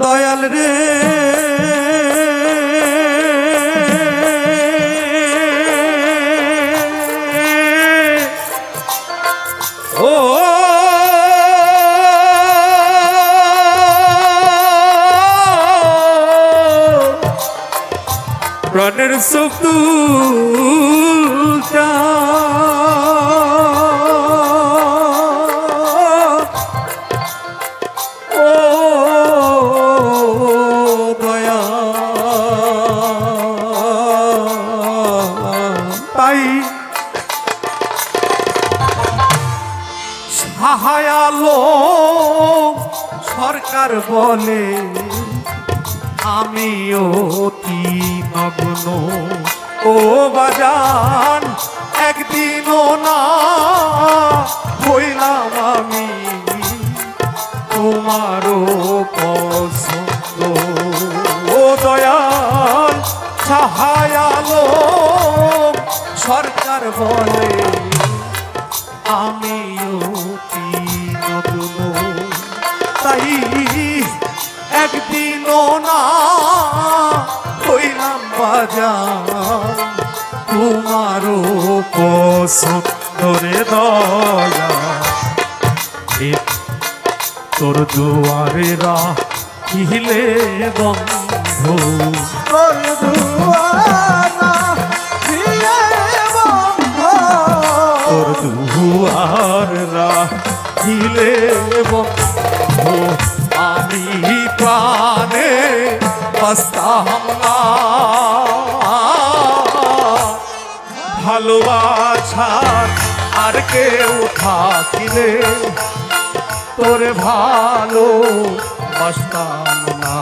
দয়াল রে। প্রাণের সুখ সাহায়ালো সরকার বলে, আমি অতি নগ্ন। ও বাজান, একদিনও না, হইলাম আমি তোমারও পছন্দ। ও দয়াল সাহায়ালো সরকার বলে একদিনও না হইলাম বাজার তোমারও পছন্দরে দয়া। তোর দুয়ারে রাখিলে বন্ধ। তোর দুয়ারা বন্ধ। তোর দুয়ার রাখিলে বন্ধ। বাস্তাম হামলা ভালোবাসা আর কেউ থাকিলে তোরে ভালো বাসতাম না